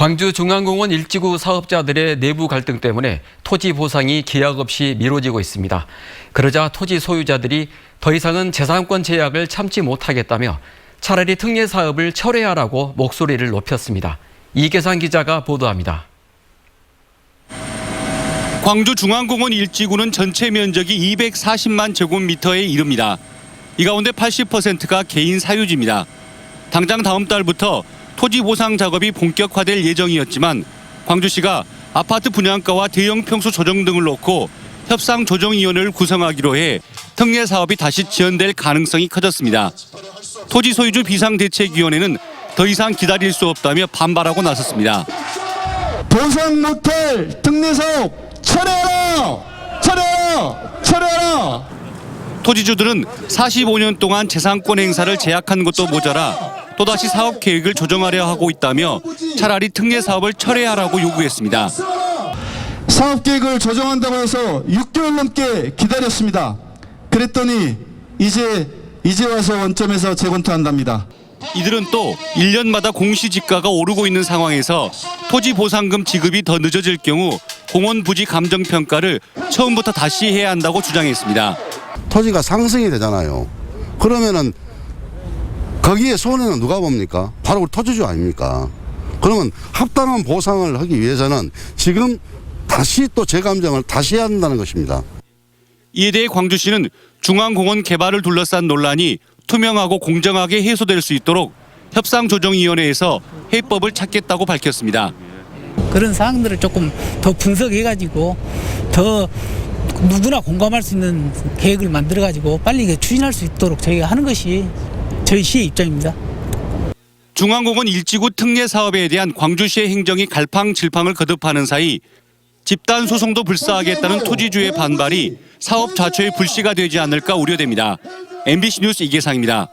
광주중앙공원 일지구 사업자들의 내부 갈등 때문에 토지 보상이 계약 없이 미뤄지고 있습니다. 그러자 토지 소유자들이 더 이상은 재산권 제약을 참지 못하겠다며 차라리 특례 사업을 철회하라고 목소리를 높였습니다. 이계상 기자가 보도합니다. 광주 중앙공원 일지구는 전체 면적이 240만 제곱미터에 이릅니다. 이 가운데 80%가 개인 사유지입니다. 당장 다음 달부터 토지 보상 작업이 본격화될 예정이었지만 광주시가 아파트 분양가와 대형 평수 조정 등을 놓고 협상 조정위원회를 구성하기로 해 특례 사업이 다시 지연될 가능성이 커졌습니다. 토지 소유주 비상대책위원회는 더 이상 기다릴 수 없다며 반발하고 나섰습니다. 보상 못할 특례 사업 철회하라! 철회하라! 철회하라! 토지주들은 45년 동안 재산권 행사를 제약한 것도 모자라 또다시 사업 계획을 조정하려 하고 있다며 차라리 특례 사업을 철회하라고 요구했습니다. 사업 계획을 조정한다고 해서 6개월 넘게 기다렸습니다. 그랬더니 이제 이제 와서 원점에서 재검토한답니다. 이들은 또 1년마다 공시지가가 오르고 있는 상황에서 토지 보상금 지급이 더 늦어질 경우 공원 부지 감정 평가를 처음부터 다시 해야 한다고 주장했습니다. 토지가 상승이 되잖아요. 그러면은 거기에 손해는 누가 봅니까? 바로 우리 토지주 아닙니까? 그러면 합당한 보상을 하기 위해서는 지금 다시 또 재감정을 다시 해야 한다는 것입니다. 이에 대해 광주시는 중앙공원 개발을 둘러싼 논란이 투명하고 공정하게 해소될 수 있도록 협상조정위원회에서 해법을 찾겠다고 밝혔습니다. 그런 사항들을 조금 더 분석해가지고 더 누구나 공감할 수 있는 계획을 만들어가지고 빨리 이게 추진할 수 있도록 저희가 하는 것이 저희 시의 입장입니다. 중앙공원 일지구 특례 사업에 대한 광주시의 행정이 갈팡질팡을 거듭하는 사이 집단 소송도 불사하겠다는 토지주의 반발이 사업 자체의 불씨가 되지 않을까 우려됩니다. MBC 뉴스 이계상입니다.